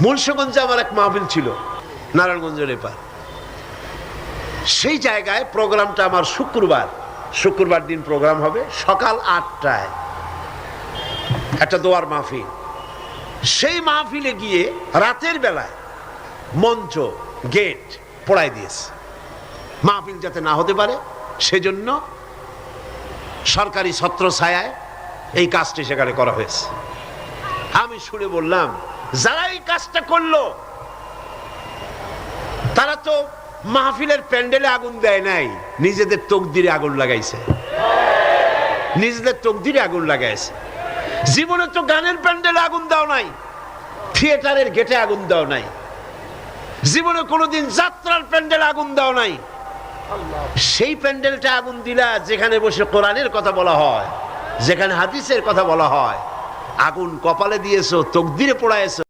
মুন্সগঞ্জে আমার এক মাহফিল ছিল, নারায়ণগঞ্জের এপার। সেই জায়গায় প্রোগ্রামটা আমার শুক্রবার শুক্রবার দিন প্রোগ্রাম হবে সকাল আটটায়। একটা দোয়ার মাহফিল। সেই মাহফিলে গিয়ে রাতের বেলায় মঞ্চ, গেট পড়াই দিয়েছে। মাহফিল যাতে না হতে পারে, সেজন্য সরকারি ছত্র ছায়ায় এই কাজটি সেখানে করা হয়েছে। আমি শুনে বললাম যারা এই কাজটা করল, তারা তো মাহফিলের প্যান্ডেলে আগুন দেয় নাই, নিজেদের তকদিরে আগুন লাগাইছে। নিজেদের তকদিরে আগুন লাগাইছে। জীবনে তো গানের প্যান্ডেলে আগুন দাও নাই, থিয়েটারের গেটে আগুন দাও নাই। জীবনে কোনোদিন যাত্রার প্যান্ডেলে আগুন দাও নাই। সেই প্যান্ডেলটা আগুন দিলা যেখানে বসে কোরআনের কথা বলা হয়, যেখানে হাদিসের কথা বলা হয়। আগুন কপালে দিয়েছ তকদিরে পোড়াইছো